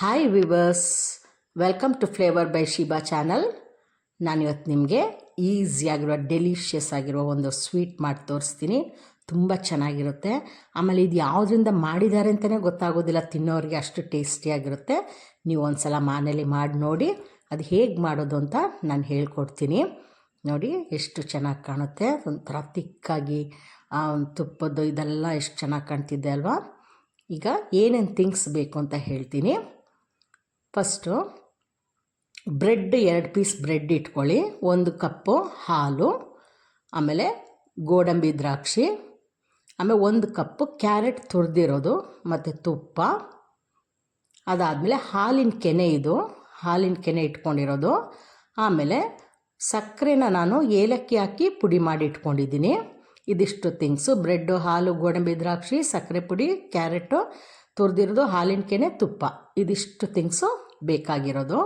Hi viewers welcome to flavour by Shiba channel ನಾನಿವತ್ತು ನಿಮಗೆ ಈಸಿಯಾಗಿರೋ delicious ಆಗಿರೋ ಒಂದು ಸ್ವೀಟ್ ಮಾಡಿ ತೋರಿಸ್ತೀನಿ. ತುಂಬ ಚೆನ್ನಾಗಿರುತ್ತೆ. ಆಮೇಲೆ ಇದು ಯಾವುದರಿಂದ ಮಾಡಿದ್ದಾರೆ ಅಂತಲೇ ಗೊತ್ತಾಗೋದಿಲ್ಲ. ತಿನ್ನೋರಿಗೆ ಅಷ್ಟು ಟೇಸ್ಟಿಯಾಗಿರುತ್ತೆ ನೀವು ಒಂದು ಸಲ ಮನೇಲಿ ಮಾಡಿ ನೋಡಿ, ಅದು ಹೇಗೆ ಮಾಡೋದು ಅಂತ ನಾನು ಹೇಳ್ಕೊಡ್ತೀನಿ. ನೋಡಿ, ಎಷ್ಟು ಚೆನ್ನಾಗಿ ಕಾಣುತ್ತೆ. ಒಂಥರ ತಿಕ್ಕಾಗಿ ತುಪ್ಪದ್ದು ಇದೆಲ್ಲ ಎಷ್ಟು ಚೆನ್ನಾಗಿ ಕಾಣ್ತಿದೆ ಅಲ್ವಾ? ಈಗ ಏನೇನು ಥಿಂಗ್ಸ್ ಬೇಕು ಅಂತ ಹೇಳ್ತೀನಿ. ಫಸ್ಟು ಬ್ರೆಡ್ ಎರಡು ಪೀಸ್ ಬ್ರೆಡ್ ಇಟ್ಕೊಳ್ಳಿ. ಒಂದು ಕಪ್ಪು ಹಾಲು, ಆಮೇಲೆ ಗೋಡಂಬಿ ದ್ರಾಕ್ಷಿ, ಆಮೇಲೆ ಒಂದು ಕಪ್ಪು ಕ್ಯಾರೆಟ್ ತುರಿದಿರೋದು, ಮತ್ತು ತುಪ್ಪ. ಅದಾದಮೇಲೆ ಹಾಲಿನ ಕೆನೆ ಇದು, ಹಾಲಿನ ಕೆನೆ ಇಟ್ಕೊಂಡಿರೋದು. ಆಮೇಲೆ ಸಕ್ಕರೆನ ನಾನು ಏಲಕ್ಕಿ ಹಾಕಿ ಪುಡಿ ಮಾಡಿ ಇಟ್ಕೊಂಡಿದ್ದೀನಿ. ಇದಿಷ್ಟು ಥಿಂಗ್ಸು ಬ್ರೆಡ್ಡು ಹಾಲು, ಗೋಡಂಬಿ ದ್ರಾಕ್ಷಿ, ಸಕ್ಕರೆ ಪುಡಿ, ಕ್ಯಾರೆಟು ತುರಿದಿರೋದು, ಹಾಲಿನ ಕೆನೆ ತುಪ್ಪ. ಇದಿಷ್ಟು ಥಿಂಗ್ಸು ಬೇಕಾಗಿರೋದು.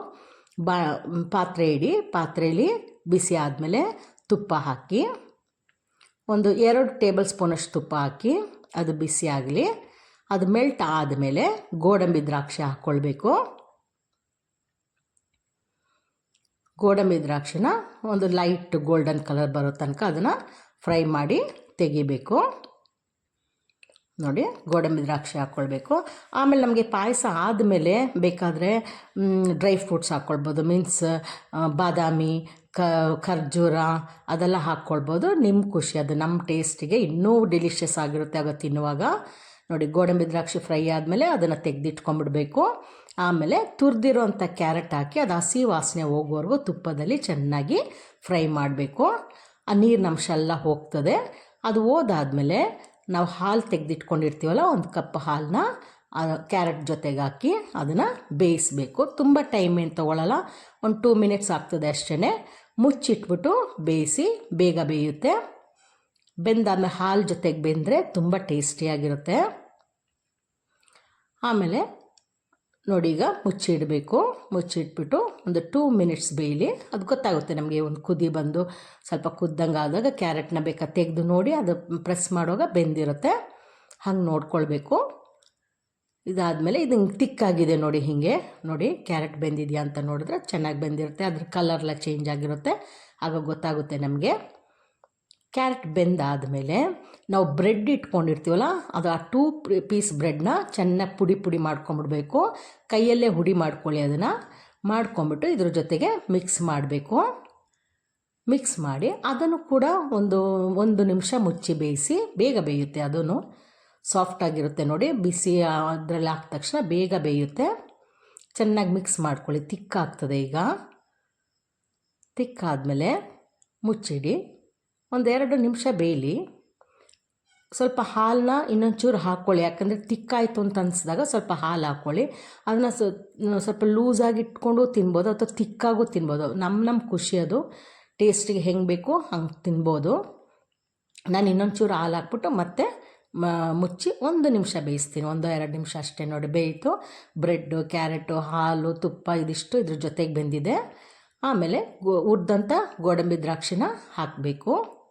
ಬಾ ಪಾತ್ರೆ ಇಡಿ ಪಾತ್ರೆಯಲ್ಲಿ ಬಿಸಿ ಆದಮೇಲೆ ತುಪ್ಪ ಹಾಕಿ, ಒಂದು ಎರಡು ಟೇಬಲ್ ಸ್ಪೂನಷ್ಟು ತುಪ್ಪ ಹಾಕಿ, ಅದು ಬಿಸಿ ಆಗಲಿ, ಅದು ಮೆಲ್ಟ್ ಆದಮೇಲೆ ಗೋಡಂಬಿ ದ್ರಾಕ್ಷಿ ಹಾಕ್ಕೊಳ್ಬೇಕು. ಗೋಡಂಬಿ ದ್ರಾಕ್ಷಿನ ಒಂದು ಲೈಟ್ ಗೋಲ್ಡನ್ ಕಲರ್ ಬರೋ ತನಕ ಅದನ್ನು ಫ್ರೈ ಮಾಡಿ ತೆಗಿಬೇಕು. ನೋಡಿ ಗೋಡಂಬಿ ದ್ರಾಕ್ಷಿ ಹಾಕ್ಕೊಳ್ಬೇಕು ಆಮೇಲೆ ನಮಗೆ ಪಾಯಸ ಆದಮೇಲೆ ಬೇಕಾದರೆ ಡ್ರೈ ಫ್ರೂಟ್ಸ್ ಹಾಕ್ಕೊಳ್ಬೋದು ಮೀನ್ಸ್ ಬಾದಾಮಿ, ಕ, ಖರ್ಜೂರ ಅದೆಲ್ಲ ಹಾಕ್ಕೊಳ್ಬೋದು ನಿಮ್ಮ ಖುಷಿ ಅದು. ನಮ್ಮ ಟೇಸ್ಟಿಗೆ ಇನ್ನೂ ಡಿಲಿಷಿಯಸ್ ಆಗಿರುತ್ತೆ ಆಗ ತಿನ್ನುವಾಗ. ನೋಡಿ ಗೋಡಂಬಿ ದ್ರಾಕ್ಷಿ ಫ್ರೈ ಆದಮೇಲೆ ಅದನ್ನು ತೆಗೆದಿಟ್ಕೊಂಡ್ಬಿಡ್ಬೇಕು. ಆಮೇಲೆ ತುರಿದಿರೋಂಥ ಕ್ಯಾರೆಟ್ ಹಾಕಿ ಅದು ಹಸಿ ವಾಸನೆ ಹೋಗೋವರೆಗೂ ತುಪ್ಪದಲ್ಲಿ ಚೆನ್ನಾಗಿ ಫ್ರೈ ಮಾಡಬೇಕು. ಆ ನೀರಿನ ಅಂಶ ಎಲ್ಲ ಹೋಗ್ತದೆ. ಅದು ಹೋದಾದ್ಮೇಲೆ ನಾವು ಹಾಲು ತೆಗೆದಿಟ್ಕೊಂಡಿರ್ತೀವಲ್ಲ, ಒಂದು ಕಪ್ ಹಾಲನ್ನ ಕ್ಯಾರೆಟ್ ಜೊತೆಗೆ ಹಾಕಿ ಅದನ್ನು ಬೇಯಿಸಬೇಕು. ತುಂಬ ಟೈಮ್ ಏನು ತೊಗೊಳ್ಳಲ್ಲ ಒಂದು ಟೂ ಮಿನಿಟ್ಸ್ ಆಗ್ತದೆ ಅಷ್ಟೇ ಮುಚ್ಚಿಟ್ಬಿಟ್ಟು ಬೇಯಿಸಿ ಬೇಗ ಬೇಯುತ್ತೆ. ಬೆಂದಾದ್ಮೇಲೆ ಹಾಲು ಜೊತೆಗೆ ಬೆಂದರೆ ತುಂಬ ಟೇಸ್ಟಿಯಾಗಿರುತ್ತೆ. ಆಮೇಲೆ ನೋಡಿ ಈಗ ಮುಚ್ಚಿಡಬೇಕು. ಮುಚ್ಚಿಟ್ಬಿಟ್ಟು ಒಂದು ಟೂ ಮಿನಿಟ್ಸ್ ಬೇಯಲಿ. ಅದು ಗೊತ್ತಾಗುತ್ತೆ ನಮಗೆ ಒಂದು ಕುದಿ ಬಂದು ಸ್ವಲ್ಪ ಕುದ್ದಂಗೆ ಆದಾಗ ಕ್ಯಾರೆಟ್ನ ಬೇಕಾ ತೆಗೆದು ನೋಡಿ ಅದು ಪ್ರೆಸ್ ಮಾಡುವಾಗ ಬೆಂದಿರುತ್ತೆ. ಹಂಗೆ ನೋಡ್ಕೊಳ್ಬೇಕು. ಇದಾದಮೇಲೆ ಇದು ಹಿಂಗೆ ತಿಕ್ಕಾಗಿದೆ ನೋಡಿ ಹೀಗೆ. ನೋಡಿ ಕ್ಯಾರೆಟ್ ಬೆಂದಿದೆಯಾ ಅಂತ ನೋಡಿದ್ರೆ ಚೆನ್ನಾಗಿ ಬೆಂದಿರುತ್ತೆ. ಅದ್ರ ಕಲರ್ಲ ಚೇಂಜ್ ಆಗಿರುತ್ತೆ. ಆಗ ಗೊತ್ತಾಗುತ್ತೆ ನಮಗೆ. ಕ್ಯಾರೆಟ್ ಬೆಂದಾದಮೇಲೆ ನಾವು ಬ್ರೆಡ್ ಇಟ್ಕೊಂಡಿರ್ತೀವಲ್ಲ, ಅದು ಆ ಟೂ ಪೀಸ್ ಬ್ರೆಡ್ನ ಚೆನ್ನಾಗಿ ಪುಡಿ ಪುಡಿ ಮಾಡ್ಕೊಂಬಿಡ್ಬೇಕು. ಕೈಯಲ್ಲೇ ಹುಡಿ ಮಾಡ್ಕೊಳ್ಳಿ ಅದನ್ನು. ಮಾಡ್ಕೊಂಬಿಟ್ಟು ಇದ್ರ ಜೊತೆಗೆ ಮಿಕ್ಸ್ ಮಾಡಬೇಕು. ಮಿಕ್ಸ್ ಮಾಡಿ ಅದನ್ನು ಕೂಡ ಒಂದು ಒಂದು ನಿಮಿಷ ಮುಚ್ಚಿ ಬೇಯಿಸಿ, ಬೇಗ ಬೇಯುತ್ತೆ ಅದನ್ನು ಸಾಫ್ಟಾಗಿರುತ್ತೆ ನೋಡಿ, ಬಿಸಿ ಅದರಲ್ಲಿ ಹಾಕಿದ ತಕ್ಷಣ ಬೇಗ ಬೇಯುತ್ತೆ. ಚೆನ್ನಾಗಿ ಮಿಕ್ಸ್ ಮಾಡ್ಕೊಳ್ಳಿ, ತಿಕ್ಕಾಗ್ತದೆ ಈಗ. ತಿಕ್ಕಾದಮೇಲೆ ಮುಚ್ಚಿಡಿ. ಒಂದೆರಡು ನಿಮಿಷ ಬೇಯಲಿ. ಸ್ವಲ್ಪ ಹಾಲನ್ನ ಇನ್ನೊಂಚೂರು ಹಾಕ್ಕೊಳ್ಳಿ. ಯಾಕಂದರೆ ತಿಕ್ಕಾಯಿತು ಅಂತ ಅನಿಸಿದಾಗ ಸ್ವಲ್ಪ ಹಾಲು ಹಾಕ್ಕೊಳ್ಳಿ. ಅದನ್ನು ಸ್ವಲ್ಪ ಲೂಸಾಗಿ ಇಟ್ಕೊಂಡು ತಿನ್ಬೋದು ಅಥವಾ ತಿಕ್ಕಾಗೂ ತಿನ್ಬೋದು. ನಮ್ಮ ನಮ್ಮ ಖುಷಿ ಅದು. ಟೇಸ್ಟಿಗೆ ಹೆಂಗೆ ಬೇಕು ಹಂಗೆ ತಿನ್ಬೋದು. ನಾನು ಇನ್ನೊಂಚೂರು ಹಾಲು ಹಾಕ್ಬಿಟ್ಟು ಮತ್ತೆ ಮುಚ್ಚಿ ಒಂದು ನಿಮಿಷ ಬೇಯಿಸ್ತೀನಿ. ಒಂದು, ಎರಡು ನಿಮಿಷ ಅಷ್ಟೇ ನೋಡಿ ಬೇಯಿತು. ಬ್ರೆಡ್ಡು, ಕ್ಯಾರೆಟು, ಹಾಲು, ತುಪ್ಪ ಇದಿಷ್ಟು ಇದ್ರ ಜೊತೆಗೆ ಬೆಂದಿದೆ. ಆಮೇಲೆ ಉರ್ದಂಥ ಗೋಡಂಬಿ ದ್ರಾಕ್ಷಿನ ಹಾಕಬೇಕು.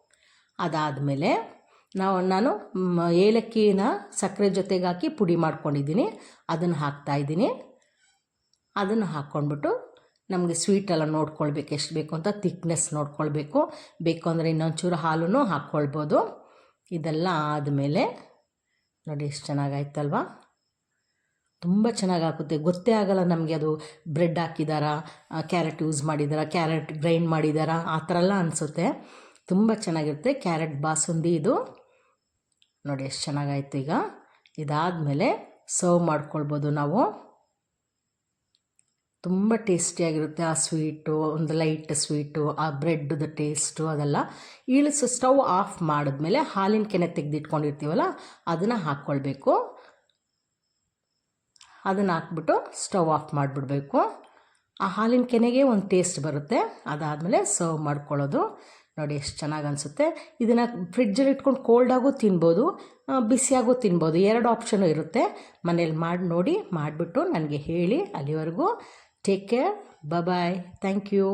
ಅದಾದಮೇಲೆ ನಾವು ನಾನು ಏಲಕ್ಕಿನ ಸಕ್ಕರೆ ಜೊತೆಗೆ ಹಾಕಿ ಪುಡಿ ಮಾಡ್ಕೊಂಡಿದ್ದೀನಿ. ಅದನ್ನು ಹಾಕ್ತಾಯಿದ್ದೀನಿ ಅದನ್ನು ಹಾಕ್ಕೊಂಡ್ಬಿಟ್ಟು ನಮಗೆ ಸ್ವೀಟೆಲ್ಲ ನೋಡ್ಕೊಳ್ಬೇಕು, ಎಷ್ಟು ಬೇಕು ಅಂತ ತಿಕ್ನೆಸ್ ನೋಡ್ಕೊಳ್ಬೇಕು. ಬೇಕು ಅಂದರೆ ಇನ್ನೊಂಚೂರು ಹಾಲು ಹಾಕ್ಕೊಳ್ಬೋದು. ಇದೆಲ್ಲ ಆದಮೇಲೆ ನೋಡಿ ಎಷ್ಟು ಚೆನ್ನಾಗಾಯ್ತಲ್ವ? ತುಂಬ ಚೆನ್ನಾಗಿ ಹಾಕುತ್ತೆ ಗೊತ್ತೇ ಆಗಲ್ಲ ನಮಗೆ ಅದು ಬ್ರೆಡ್ ಹಾಕಿದಾರಾ ಕ್ಯಾರೆಟ್ ಯೂಸ್ ಮಾಡಿದಾರಾ ಕ್ಯಾರೆಟ್ ಗ್ರೈಂಡ್ ಮಾಡಿದಾರಾ, ಆ ಥರ ಎಲ್ಲ ಅನಿಸುತ್ತೆ. ತುಂಬ ಚೆನ್ನಾಗಿರುತ್ತೆ. ಕ್ಯಾರೆಟ್ ಬಾಸುಂದಿ ಇದು. ನೋಡಿ ಎಷ್ಟು ಚೆನ್ನಾಗಾಯ್ತು ಈಗ. ಇದಾದಮೇಲೆ ಸರ್ವ್ ಮಾಡ್ಕೊಳ್ಬೋದು ನಾವು. ತುಂಬ ಟೇಸ್ಟಿಯಾಗಿರುತ್ತೆ ಆ ಸ್ವೀಟು, ಒಂದು ಲೈಟ್ ಸ್ವೀಟು, ಆ ಬ್ರೆಡ್ದು ಟೇಸ್ಟು ಅದೆಲ್ಲ. ಇಳಿಸು ಸ್ಟವ್ ಆಫ್ ಮಾಡಿದ್ಮೇಲೆ ಹಾಲಿನ ಕೆನೆ ತೆಗೆದಿಟ್ಕೊಂಡಿರ್ತೀವಲ್ಲ, ಅದನ್ನು ಹಾಕ್ಕೊಳ್ಬೇಕು. ಅದನ್ನು ಹಾಕ್ಬಿಟ್ಟು ಸ್ಟವ್ ಆಫ್ ಮಾಡಿಬಿಡ್ಬೇಕು. ಆ ಹಾಲಿನ ಕೆನೆಗೆ ಒಂದು ಟೇಸ್ಟ್ ಬರುತ್ತೆ. ಅದಾದಮೇಲೆ ಸರ್ವ್ ಮಾಡ್ಕೊಳ್ಳೋದು. ನೋಡಿ ಎಷ್ಟು ಚೆನ್ನಾಗಿ ಅನಿಸುತ್ತೆ. ಇದನ್ನು ಫ್ರಿಡ್ಜಲ್ಲಿ ಇಟ್ಕೊಂಡು ಕೋಲ್ಡಾಗೂ ತಿನ್ಬೋದು ಬಿಸಿಯಾಗೂ ತಿನ್ಬೋದು. ಎರಡು ಆಪ್ಷನು ಇರುತ್ತೆ. ಮನೇಲಿ ಮಾಡಿ, ನೋಡಿ ಮಾಡಿಬಿಟ್ಟು ನನಗೆ ಹೇಳಿ ಅಲ್ಲಿವರೆಗೂ. Take care bye thank you